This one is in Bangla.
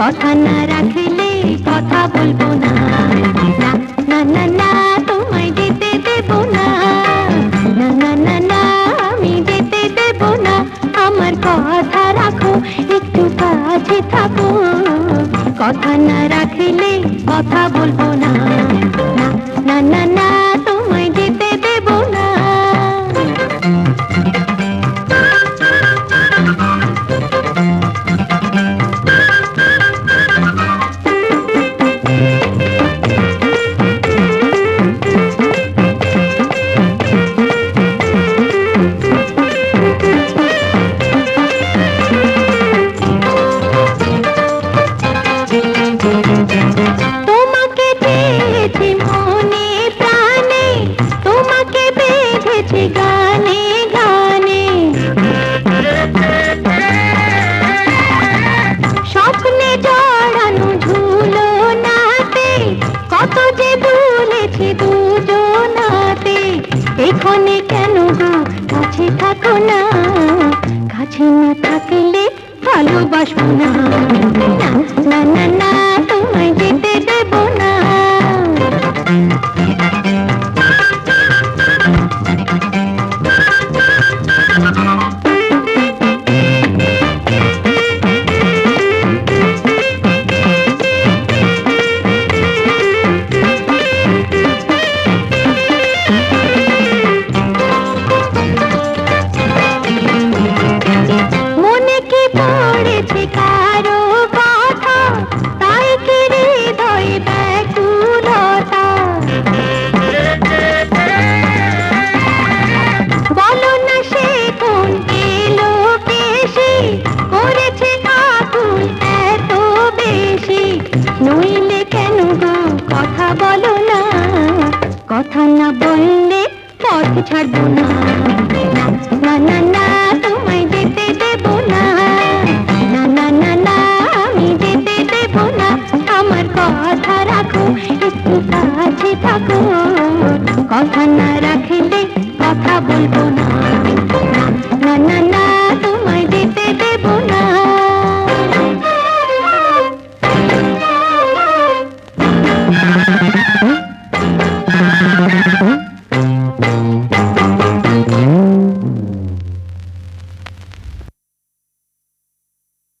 কথা না রাখিলে কথা বলবো না কাছে থাকো। কথা না রাখিলে কথা বলব না। জীবনে কেন গো? কাছে থাকো না। কাছে না থাকলে ভালোবাসবো না। না না না তোমায় যেতে কথা না বললে পথ ছাড়বো না। না না না, তোমায় যেতে দেব না। না না না না, আমি যেতে দেব না। আমার কথা রাখো, একটু কাছে থাকো। কথা না রাখলে কথা বলব না।